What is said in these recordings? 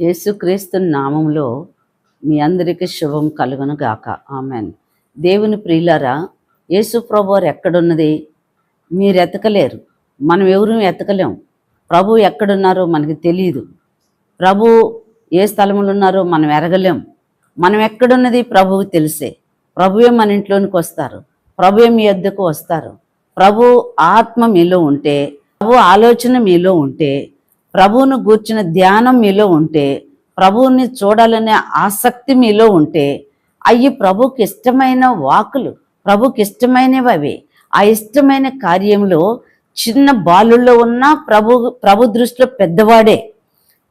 యేసుక్రీస్తు నామంలో మీ అందరికీ శుభం కలుగును గాక ఆమెన్. దేవుని ప్రియులారా యేసు ప్రభువారు ఎక్కడున్నది? మీరు ఎతకలేరు. మనం ఎవరు ఎతకలేం. ప్రభు ఎక్కడున్నారో మనకి తెలియదు ప్రభు ఏ స్థలంలో ఉన్నారో మనం ఎరగలేం. మనం ఎక్కడున్నది ప్రభువు తెలిసే. ప్రభువే మన ఇంట్లోనికి వస్తారు. ప్రభువే మీ వద్దకు వస్తారు. ప్రభు ఆత్మ మీలో ఉంటే ప్రభు ఆలోచన మీలో ఉంటే ప్రభువును గూర్చిన ధ్యానం మీలో ఉంటే ప్రభువుని చూడాలనే ఆసక్తి మీలో ఉంటే అవి ప్రభుకి ఇష్టమైన వాకులు ప్రభుకి ఇష్టమైనవి అవి ఆ ఇష్టమైన కార్యంలో చిన్న బాలుల్లో ఉన్న ప్రభు ప్రభు దృష్టిలో పెద్దవాడే.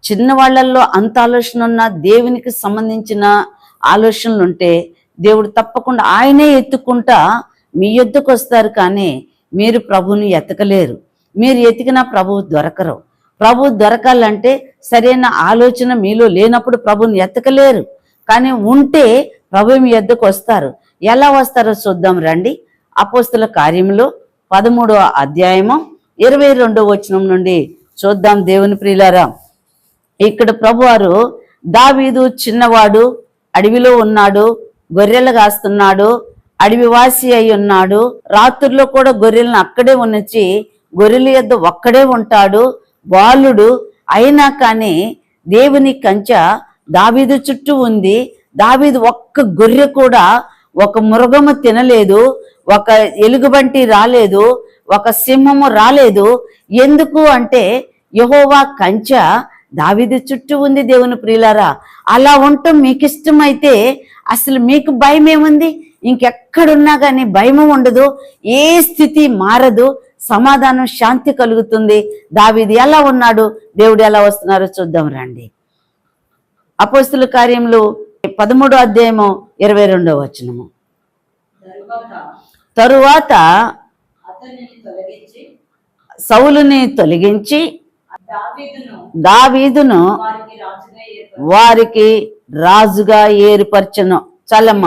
చిన్న వాళ్ళల్లో అంత ఆలోచన ఉన్న దేవునికి సంబంధించిన ఆలోచనలు ఉంటే దేవుడు తప్పకుండా ఆయనే ఎత్తుకుంటా మీ యొద్దకు వస్తారు కానీ మీరు ప్రభుని ఎతకలేరు. మీరు ఎతికినా ప్రభువు దొరకరు. ప్రభు దొరకాలంటే సరైన ఆలోచన మీలో లేనప్పుడు ప్రభుని ఎత్తకలేరు. కానీ ఉంటే ప్రభు మీ ఎద్దకు వస్తారు. ఎలా వస్తారో చూద్దాం రండి. అపోస్తుల కార్యంలో పదమూడవ అధ్యాయము ఇరవై రెండవ వచనం నుండి చూద్దాం దేవుని ప్రియులారా. ఇక్కడ ప్రభువారు దావీదు చిన్నవాడు అడవిలో ఉన్నాడు గొర్రెలు కాస్తున్నాడు అడవివాసి అయి ఉన్నాడు. రాత్రుల్లో కూడా గొర్రెలను అక్కడే ఉన్నచి గొర్రెల యొద్ద ఒక్కడే ఉంటాడు. బాలుడు అయినా కానీ దేవుని కంచ దావీదు చుట్టూ ఉంది. దావీదు ఒక్క గొర్రె కూడా ఒక మృగము తినలేదు. ఒక ఎలుగుబంటి రాలేదు. ఒక సింహము రాలేదు. ఎందుకు అంటే యహోవా కంచ దావిది చుట్టూ ఉంది దేవుని ప్రియులారా. అలా ఉండటం మీకు ఇష్టమైతే అసలు మీకు భయం ఏముంది ఇంకెక్కడున్నా కానీ భయం ఉండదు. ఏ స్థితి మారదు. సమాధానం శాంతి కలుగుతుంది. దావీది ఎలా ఉన్నాడు? దేవుడు ఎలా వస్తున్నారో చూద్దాం రండి. అపోస్తుల కార్యములు పదమూడో అధ్యాయము ఇరవై రెండో వచనము. తరువాత సౌలుని తొలగించి దావీదును వారికి రాజుగా ఏర్పరచను. చల్లమ్మ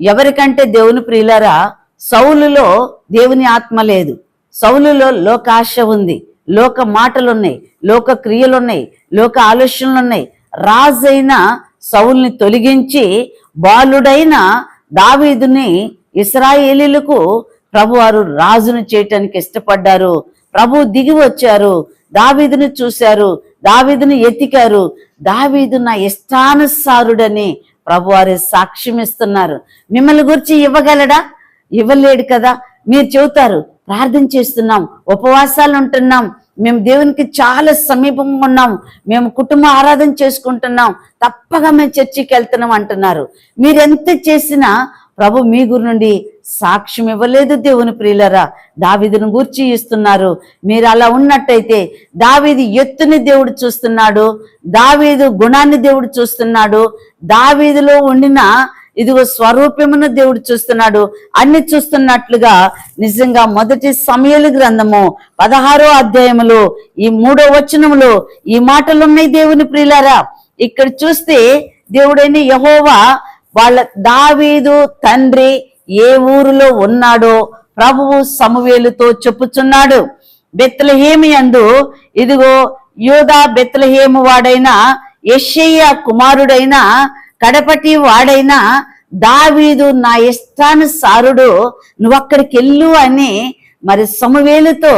ఎవరికంటే దేవుని ప్రియులరా సౌలులో దేవుని ఆత్మ లేదు. సౌలులో లోకాశ ఉంది. లోక మాటలున్నాయి. లోక క్రియలున్నాయి. లోక ఆలోచనలున్నాయి. రాజైన సౌల్ని తొలగించి బాలుడైన దావీదుని ఇస్రాయేలీలకు ప్రభువారు రాజును చేయటానికి ఇష్టపడ్డారు. ప్రభు దిగి వచ్చారు. దావీదును చూశారు. దావీదును ఎతికారు. దావీదు నా ఇష్టానుసారుడని ప్రభువారు సాక్ష్యం ఇస్తున్నారు మిమ్మల్ని గురించి ఇవ్వగలడా? ఇవ్వలేడు కదా? మీరు చెబుతారు ప్రార్థన చేస్తున్నాం ఉపవాసాలు ఉంటున్నాం. మేము దేవునికి చాలా సమీపంగా ఉన్నాం. మేము కుటుంబ ఆరాధన చేసుకుంటున్నాం. తప్పగా మేము చర్చికి వెళ్తున్నాం అంటున్నారు. మీరు ఎంత చేసినా ప్రభు మీ గురి నుండి సాక్ష్యం ఇవ్వలేదు దేవుని ప్రియులరా. దావిదిని గూర్చి ఇస్తున్నారు. మీరు అలా ఉన్నట్టయితే దావీది ఎత్తుని దేవుడు చూస్తున్నాడు. దావీదు గుణాన్ని దేవుడు చూస్తున్నాడు. దావీదిలో ఉండిన ఇదిగో స్వరూపమును దేవుడు చూస్తున్నాడు. అన్ని చూస్తున్నట్లుగా నిజంగా మొదటి సమయలు గ్రంథము పదహారో అధ్యాయములో ఈ మూడో వచనములో ఈ మాటలున్నాయి దేవుని ప్రియులారా. ఇక్కడ చూస్తే దేవుడైన యహోవా వాళ్ళ దావీదు తండ్రి ఏ ఊరిలో ఉన్నాడో ప్రభువు సమవేలుతో చెప్పుచున్నాడు. బెత్తలహేమి అందు ఇదిగో యోధా బెత్తలహేము వాడైన యశయ్య కుమారుడైన కడపటి వాడైన దావీదు నా ఇష్టానుసారుడు నువ్వు అక్కడికి వెళ్ళు అని మరి సమవేలుతో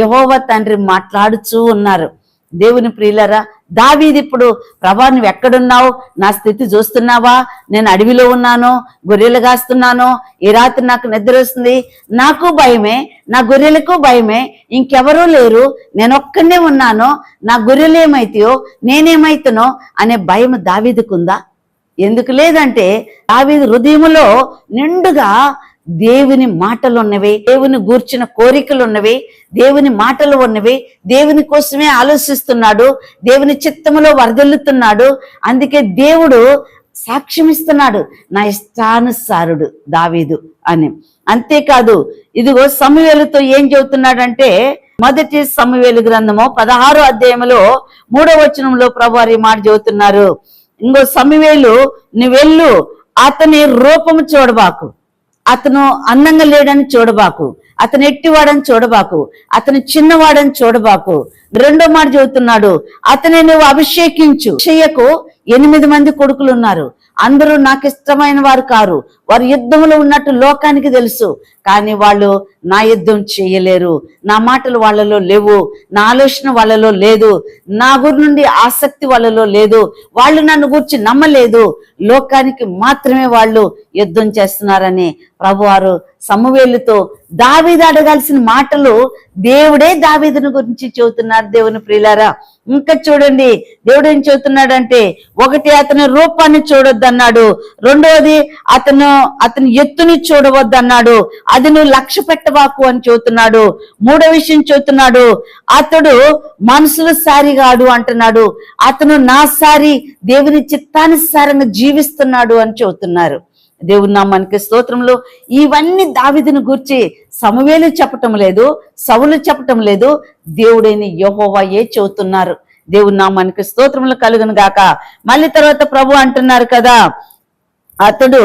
యహోవ తండ్రి మాట్లాడుచూ ఉన్నారు. దేవుని ప్రియులరా దావీది ఇప్పుడు ప్రభా నువ్వు ఎక్కడున్నావు నా స్థితి చూస్తున్నావా? నేను అడవిలో ఉన్నాను గొర్రెలు కాస్తున్నాను ఈ రాత్రి నాకు నిద్ర వస్తుంది. నాకు భయమే నా గొర్రెలకు భయమే ఇంకెవరూ లేరు నేను ఒక్కనే ఉన్నాను నా గొర్రెలు ఏమైతాయో నేనేమైతునో అనే భయం దావీదుకుందా? ఎందుకు లేదంటే దావీదు హృదయములో నిండుగా దేవుని మాటలు ఉన్నవి దేవుని గూర్చిన కోరికలు ఉన్నవి దేవుని మాటలు ఉన్నవి. దేవుని కోసమే ఆలోచిస్తున్నాడు దేవుని చిత్తములో వరదల్లుతున్నాడు. అందుకే దేవుడు సాక్ష్యం ఇస్తున్నాడు నా ఇష్టానుసారుడు దావీదు అని. అంతేకాదు ఇదిగో సమవేలుతో ఏం చెబుతున్నాడంటే మొదటి సమవేలు గ్రంథము పదహారో అధ్యాయంలో మూడో వచనంలో ప్రభువారి మాట చెబుతున్నారు. ఇంకో నీ నువ్వెళ్ళు అతని రూపము చూడబాకు. అతను అందంగా లేడని చూడబాకు. అతను ఎట్టివాడని చూడబాకు. అతను చిన్నవాడని చూడబాకు. రెండో మాట చెబుతున్నాడు అతని నువ్వు అభిషేకించు. చెయ్యకు ఎనిమిది మంది కొడుకులు ఉన్నారు. అందరూ నాకు ఇష్టమైన వారు కారు. వారు యుద్ధంలో ఉన్నట్టు లోకానికి తెలుసు. కానీ వాళ్ళు నా యుద్ధం చేయలేరు. నా మాటలు వాళ్ళలో లేవు. నా ఆలోచన వాళ్ళలో లేదు. నా గురి నుండి ఆసక్తి వాళ్ళలో లేదు. వాళ్ళు నన్ను గురించి నమ్మలేదు. లోకానికి మాత్రమే వాళ్ళు యుద్ధం చేస్తున్నారని ప్రభువారు సమవేలుతో దావీదు అడగాల్సిన మాటలు దేవుడే దావీదుని గురించి చెబుతున్నారు. దేవుని ప్రియులారా ఇంకా చూడండి. దేవుడు ఏం చెబుతున్నాడంటే ఒకటి అతని రూపాన్ని చూడొద్దన్నాడు. రెండవది అతను అతని ఎత్తుని చూడవద్దన్నాడు. అది నువ్వు లక్ష్య పెట్టవాకు అని చెబుతున్నాడు. మూడో విషయం చెబుతున్నాడు. అతడు మనసుల సారిగాడు అంటున్నాడు. అతను నా సారి దేవుని చిత్తానుసారంగా జీవిస్తున్నాడు అని చెబుతున్నారు. దేవుని నామానికి స్తోత్రంలో. ఇవన్నీ దావిదిని గూర్చి సమవేలు చెప్పటం లేదు సవులు చెప్పటం లేదు. దేవుడైన యెహోవాయే చెబుతున్నారు. దేవుని నామానికి స్తోత్రములు కలుగును గాక. మళ్ళీ తర్వాత ప్రభు అంటున్నారు కదా అతడు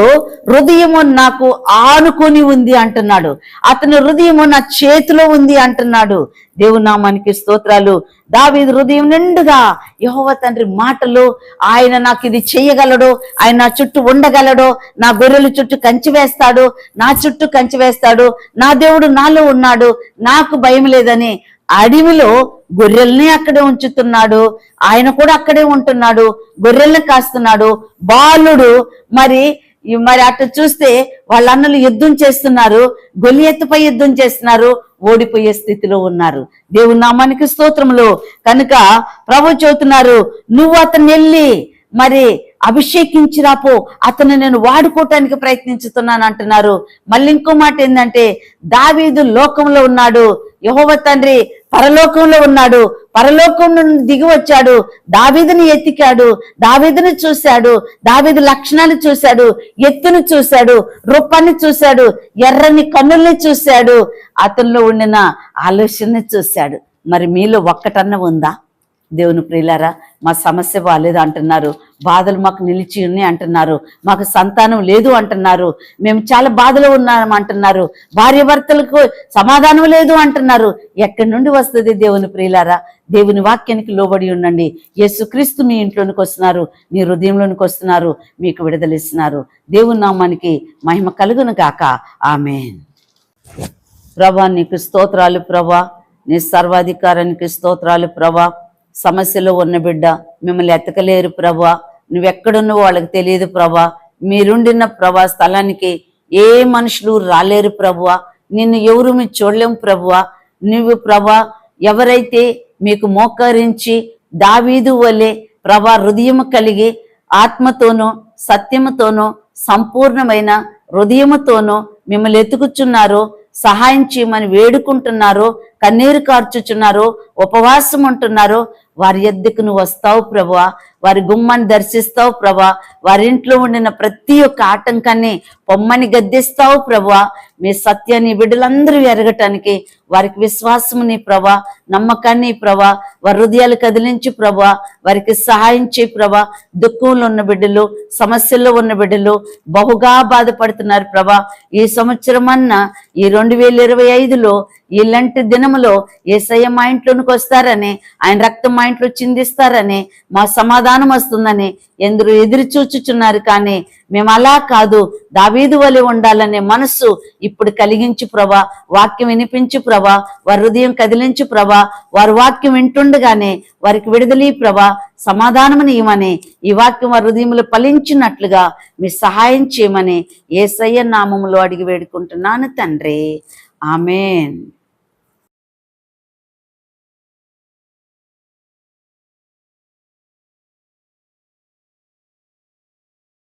హృదయము నాకు ఆనుకొని ఉంది అంటున్నాడు. అతని హృదయము నా చేతిలో ఉంది అంటున్నాడు. దేవునామానికి స్తోత్రాలు. దావి హృదయం నిండుగా యహోవ తండ్రి మాటలు ఆయన నాకు ఇది చేయగలడు ఆయన నా చుట్టూ ఉండగలడు నా గొర్రెల చుట్టూ కంచి వేస్తాడు నా చుట్టూ కంచి వేస్తాడు నా దేవుడు నాలో ఉన్నాడు నాకు భయం లేదని అడవిలో గొర్రెల్ని అక్కడే ఉంచుతున్నాడు ఆయన కూడా అక్కడే ఉంటున్నాడు గొర్రెల్ని కాస్తున్నాడు. బాలుడు మరి మరి అటు చూస్తే వాళ్ళ అన్నలు యుద్ధం చేస్తున్నారు గొలియెత్తుపై యుద్ధం చేస్తున్నారు ఓడిపోయే స్థితిలో ఉన్నారు. దేవుని నామానికి స్తోత్రములు. కనుక ప్రభు చెబుతున్నారు నువ్వు అతన్ని వెళ్ళి మరి అభిషేకించిరాపో అతను నేను వాడుకోవటానికి ప్రయత్నించుతున్నాను అంటున్నారు. మళ్ళీ ఇంకో మాట ఏంటంటే దావీదు లోకంలో ఉన్నాడు. యహోవ తండ్రి పరలోకంలో ఉన్నాడు. పరలోకం నుండి దిగి వచ్చాడు. దావీదుని ఎత్తికాడు దావీదుని చూశాడు. దావీదు లక్షణాలు చూశాడు. ఎత్తును చూశాడు. రూపాన్ని చూశాడు. ఎర్రని కన్నుల్ని చూశాడు. అతనిలో ఉండిన ఆలోచనని చూశాడు. మరి మీలో ఒక్కటన్న ఉందా? దేవుని ప్రియులారా మా సమస్య బాగాలేదు అంటున్నారు. బాధలు మాకు నిలిచి ఉన్నాయి అంటున్నారు. మాకు సంతానం లేదు అంటున్నారు. మేము చాలా బాధలో ఉన్నాం అంటున్నారు. భార్య భర్తలకు సమాధానం లేదు అంటున్నారు. ఎక్కడి నుండి వస్తుంది దేవుని ప్రియులారా? దేవుని వాక్యానికి లోబడి ఉండండి. యేసుక్రీస్తు మీ ఇంట్లోనికి వస్తున్నారు మీ హృదయంలోనికి వస్తున్నారు మీకు విడుదలిస్తున్నారు దేవుని నామానికి మహిమ కలుగును గాక. ఆమెన్. ప్రభా నీకు స్తోత్రాలు ప్రభా. నీ సర్వాధికారానికి స్తోత్రాలు ప్రభా. సమస్యలో ఉన్న బిడ్డ మిమ్మల్ని ఎత్తకలేరు ప్రభా. నువ్వెక్కడున్నో వాళ్ళకి తెలియదు ప్రభా. మీరుండిన ప్రభా స్థలానికి ఏ మనుషులు రాలేరు ప్రభువా నిన్ను ఎవరు మీరు చూడలేము ప్రభువా నువ్వు ప్రభా ఎవరైతే మీకు మోకరించి దావీదు వలె ప్రభా హృదయం కలిగి ఆత్మతోనూ సత్యముతోనూ సంపూర్ణమైన హృదయముతోనూ మిమ్మల్ని ఎత్తుకుచున్నారో సహాయం చేయమని వేడుకుంటున్నారో కన్నీరు కార్చుచున్నారో ఉపవాసం ఉంటున్నారో వారి ఎద్దుకు నువ్వు వస్తావు ప్రభా. వారి గుమ్మాన్ని దర్శిస్తావు ప్రభా. వారి ఇంట్లో ఉండిన ప్రతి ఒక్క ఆటంకాన్ని పొమ్మని గద్దిస్తావు ప్రభా. మీ సత్యాన్ని బిడ్డలందరూ ఎరగటానికి వారికి విశ్వాసముని ప్రభా. నమ్మకాన్ని ప్రభా. వారి హృదయాలు కదిలించి ప్రభా. వారికి సహాయం చేయి ప్రభా. దుఃఖంలో ఉన్న బిడ్డలు సమస్యల్లో ఉన్న బిడ్డలు బహుగా బాధపడుతున్నారు ప్రభా. ఈ సంవత్సరం అన్న ఈ రెండు వేల ఇరవై ఐదులో ఇలాంటి దినములో ఏసయ్య మా ఇంట్లోనికి వస్తారని ఆయన రక్తం మా ఇంట్లో చిందిస్తారని మా సమాధానం వస్తుందని ఎందరూ ఎదురు చూచుచున్నారు. కానీ మేము అలా కాదు. దావీదు వలె ఉండాలనే మనస్సు ఇప్పుడు కలిగించు ప్రభా. వాక్యం వినిపించు ప్రభా. వారి హృదయం కదిలించు ప్రభా. వారి వాక్యం వింటుండగానే వారికి విడుదలీ ప్రభా. సమాధానమని ఇవ్వమని ఈ వాక్యం వారి హృదయంలో ఫలించినట్లుగా మీ సహాయం చేయమని ఏసయ్య నామములో అడిగి వేడుకుంటున్నాను తండ్రి. ఆమెన్